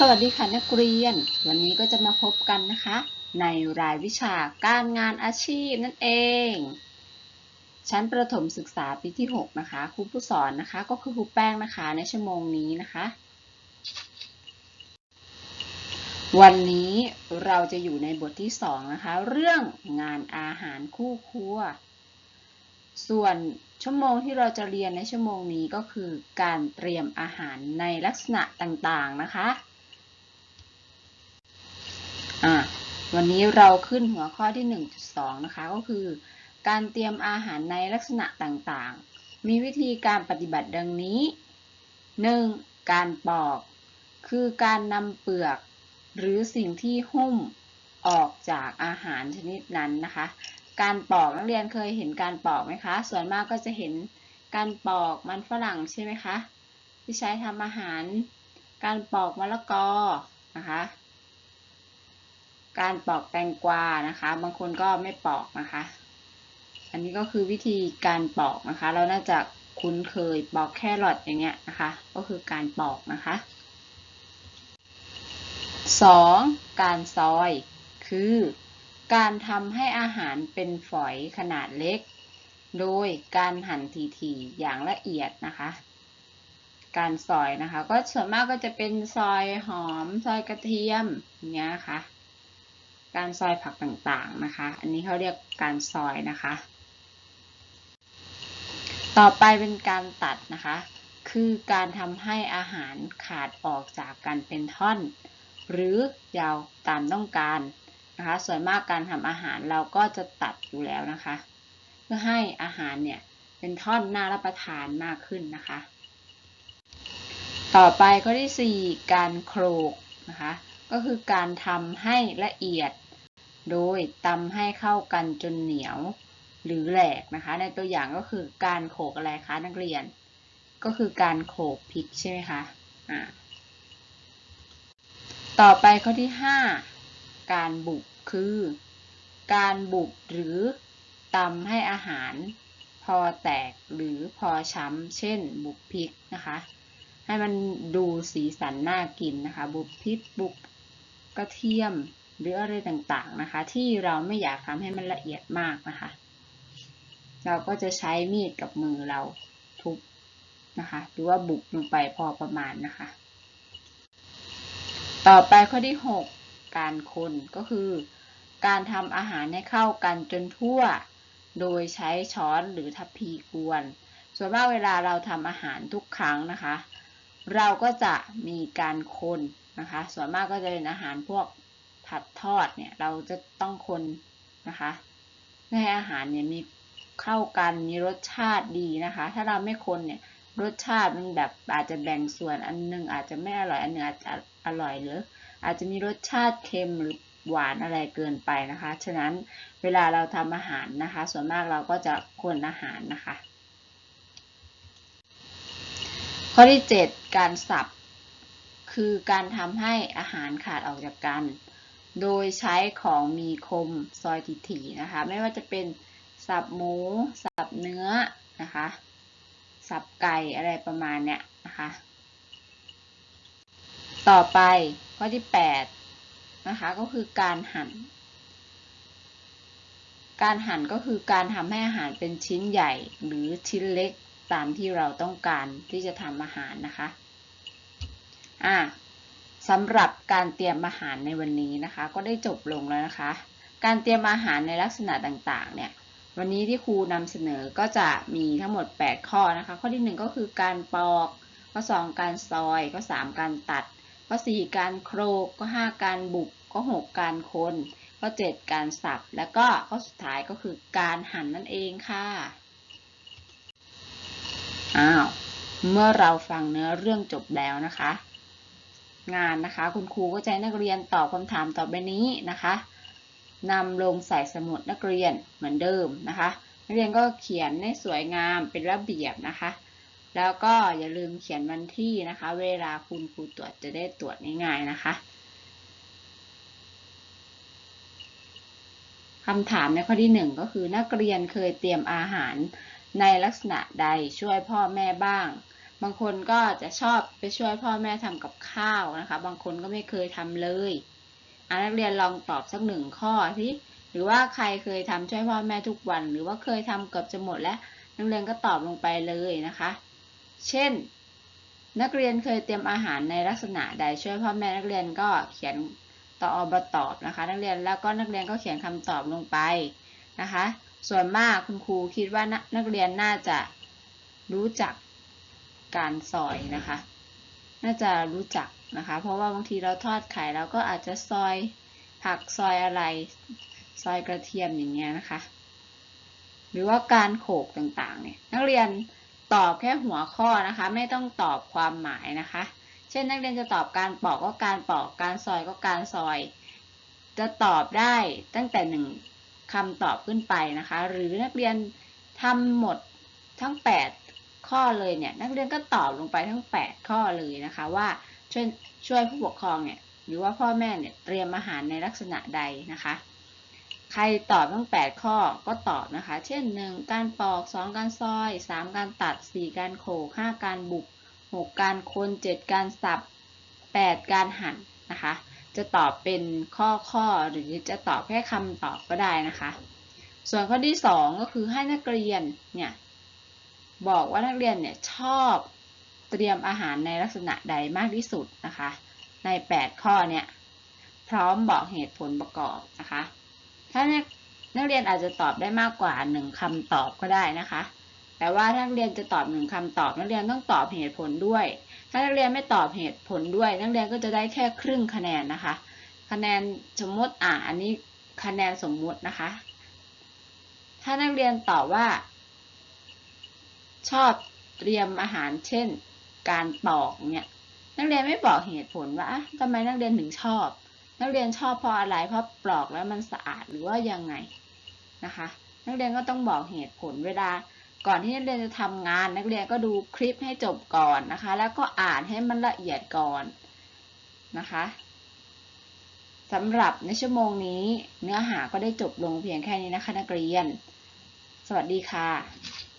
สวัสดีค่ะนักเรียน วันนี้ก็จะมาพบกันนะคะ ในรายวิชาการงานอาชีพนั่นเอง ชั้นประถมศึกษาปีที่ 6 นะคะครูผู้สอนนะคะก็คือครูแป้งนะคะในชั่วโมงนี้นะคะ วันนี้เราจะอยู่ในบทที่ 2 นะคะ เรื่องงานอาหารคู่ครัว ส่วนชั่วโมงที่เราจะเรียนในชั่วโมงนี้ก็คือการเตรียมอาหารในลักษณะต่างๆนะคะ อะ วันนี้เราขึ้นหัวข้อที่ 1.2 นะคะ ก็คือ การเตรียมอาหารในลักษณะต่างๆ มีวิธีการปฏิบัติดังนี้ 1. การปอก คือการนำเปลือก หรือสิ่งที่หุ้มออกจากอาหารชนิดนั้นนะคะ การปอกนักเรียนเคยเห็นการปอกไหมคะ ส่วนมากก็จะเห็นการปอกมันฝรั่งใช่ไหมคะ ที่ใช้ทำอาหาร การปอกมะละกอนะคะ การปอกแตงกวานะคะ บางคนก็ไม่ปอกนะคะ อันนี้ก็คือวิธีการปอกนะคะ เราน่าจะคุ้นเคยปอกแครอทอย่างเงี้ยนะคะ ก็คือการปอกนะคะ 2. การซอย คือ การทำให้อาหารเป็นฝอยขนาดเล็ก โดยการหั่นทีๆอย่างละเอียดนะคะ การซอยนะคะ ก็ส่วนมากก็จะเป็นซอยหอม ซอยกระเทียมอย่างเงี้ยค่ะ การซอยผักต่างๆนะคะ อันนี้เขาเรียกการซอยนะคะ ต่อไปเป็นการตัดนะคะ คือการทำให้อาหารขาดออกจากกันเป็นท่อน หรือยาวตามต้องการนะคะ ส่วนมากการทำอาหารเราก็จะตัดอยู่แล้วนะคะ เพื่อให้อาหารเนี่ยเป็นท่อนน่ารับประทานมากขึ้นนะคะ ต่อไปข้อที่ 4 การโขลกนะคะ ก็คือการทำให้ละเอียด โดยตำให้เข้ากันจนเหนียวหรือแหลกนะคะ ในตัวอย่างก็คือการโขกอะไรคะนักเรียน ก็คือการโขกพริกใช่ไหมคะอ่าต่อไปข้อที่ 5 การบุกคือ การบุกหรือตำให้อาหาร พอแตกหรือพอช้ำเช่น บุกพริกนะคะ ให้มันดูสีสันน่ากินนะคะ บุกพริกบุกกระเทียม หรืออะไรต่างๆนะคะ ที่เราไม่อยากทำให้มันละเอียดมากนะคะ เราก็จะใช้มีดกับมือเราทุบนะคะ หรือว่าบุกลงไปพอประมาณนะคะ ต่อไปข้อที่ 6 การคนก็คือ การทำอาหารให้เข้ากันจนทั่ว โดยใช้ช้อนหรือทัพพีกวน ส่วนมากเวลาเราทำอาหารทุกครั้งนะคะ เราก็จะมีการคนนะคะ ส่วนมากก็จะเป็นอาหารพวก ผัดทอดเนี่ยเราจะต้องคนนะคะเพื่อให้อาหารเนี่ยมีเข้ากันมีรสชาติดีนะคะ ถ้าเราไม่คนเนี่ยรสชาติมันแบบอาจจะแบ่งส่วนอันหนึงอาจจะไม่อร่อยอันหนึงอาจจะอร่อยหรือ อาจจะมีรสชาติเค็มหรือหวานอะไรเกินไปนะคะ ฉะนั้นเวลาเราทำอาหารนะคะ ส่วนมากเราก็จะคนอาหารนะคะ ข้อที่ 7 การสับ คือการทำให้อาหารขาดออกจากกัน โดยใช้ของมีคมซอยถี่ๆนะคะ ไม่ว่าจะเป็นสับหมู สับเนื้อนะคะ สับไก่อะไรประมาณเนี้ยนะคะ ต่อไปข้อที่8นะคะก็คือการหั่น การหั่นก็คือการทำให้อาหารเป็นชิ้นใหญ่หรือชิ้นเล็กตามที่เราต้องการที่จะทำอาหารนะคะ อ่า สำหรับการเตรียมอาหารในวันนี้นะคะ ก็ได้จบลงแล้วนะคะ การเตรียมอาหารในลักษณะต่างๆ เนี่ย วันนี้ที่ครูนำเสนอก็จะมีทั้งหมด 8 ข้อนะคะ ข้อที่ 1 ก็คือการปอก ข้อ 2 การซอย ข้อ 3 การตัด ข้อ 4 การโครก ข้อ 5 การบุก ข้อ 6 การคนข้อ 7 การสับ แล้วก็ข้อสุดท้ายก็คือการหั่นนั่นเองค่ะ อ้าว เมื่อเราฟังเนื้อเรื่องจบแล้วนะคะ งานนะคะ คุณครูก็จะให้นักเรียนตอบคำถามต่อไปนี้นะคะนำลงใส่สมุดนักเรียนเหมือนเดิมนะคะ นักเรียนก็เขียนให้สวยงามเป็นระเบียบนะคะ แล้วก็อย่าลืมเขียนวันที่นะคะ เวลาคุณครูตรวจจะได้ตรวจง่ายๆนะคะคำถามในข้อที่หนึ่งก็คือนักเรียนเคยเตรียมอาหารในลักษณะใดช่วยพ่อแม่บ้าง บางคนก็จะชอบไปช่วยพ่อแม่ทำกับข้าวนะคะ บางคนก็ไม่เคยทำเลยอะนักเรียนลองตอบสักหนึ่งข้อสิหรือว่าใครเคยทำช่วยพ่อแม่ทุกวัน หรือว่าเคยทำเกือบจะหมดแล้วนักเรียนก็ตอบลงไปเลยนะคะ เช่น นักเรียนเคยเตรียมอาหารในลักษณะใดช่วยพ่อแม่นักเรียนก็เขียนต่ออบตอบนะคะ นักเรียนแล้วก็นักเรียนก็เขียนคำตอบลงไปนะคะ ส่วนมากคุณครูคิดว่านักเรียนน่าจะรู้จัก การซอยนะคะ น่าจะรู้จักนะคะ เพราะว่าบางทีเราทอดไข่เราก็อาจจะซอยผักซอยอะไร ซอยกระเทียมอย่างเงี้ยนะคะ หรือว่าการโขกต่างๆเนี่ยนักเรียนตอบแค่หัวข้อนะคะ ไม่ต้องตอบความหมายนะคะ เช่นนักเรียนจะตอบการปอกก็การปอกการซอยก็การซอย จะตอบได้ตั้งแต่หนึ่งคำตอบขึ้นไปนะคะ หรือนักเรียนทำหมดทั้ง 8 ข้อเลยเนี่ยนักเรียนก็ตอบลงไปทั้ง 8 ข้อเลยนะคะว่าช่วยช่วยผู้ปกครองเนี่ยหรือว่าพ่อแม่เนี่ยเตรียมอาหารในลักษณะใดนะคะ ใครตอบทั้ง 8 ข้อก็ตอบนะคะ เช่น 1 การปอก 2 การซอย 3 การตัด 4 การโขก5 การบุก 6 การคน7 การสับ 8 การหั่นนะคะ จะตอบเป็นข้อข้อหรือจะตอบแค่คำตอบก็ได้นะคะ ส่วนข้อที่ 2 ก็คือให้นักเรียนเนี่ย บอกว่านักเรียนเนี่ยชอบเตรียมอาหารในลักษณะใดมากที่สุดนะคะ ใน 8 ข้อเนี่ยพร้อมบอกเหตุผลประกอบนะคะ ถ้านักนักเรียนอาจจะตอบได้มากกว่า 1คำตอบก็ได้นะคะ แต่ว่าถ้านักเรียนจะตอบหนึ่งคำตอบ นักเรียนต้องตอบเหตุผลด้วย ถ้านักเรียนไม่ตอบเหตุผลด้วย นักเรียนก็จะได้แค่ครึ่งคะแนนนะคะ คะแนนสมมติอะอันนี้คะแนนสมมุตินะคะ ถ้านักเรียนตอบว่า ชอบเตรียมอาหารเช่น การปอกเนี่ยนักเรียนไม่บอกเหตุผลว่าทำไมนักเรียนถึงชอบ นักเรียนชอบเพราะอะไรเพราะปลอกแล้วมันสะอาดหรือว่ายังไงนะคะ นักเรียนก็ต้องบอกเหตุผลเวลาก่อนที่นักเรียนจะทำงาน นักเรียนก็ดูคลิปให้จบก่อนนะคะ แล้วก็อ่านให้มันละเอียดก่อนนะคะสำหรับในชั่วโมงนี้ เนื้อหาก็ได้จบลงเพียงแค่นี้นะคะ นักเรียน สวัสดีค่ะ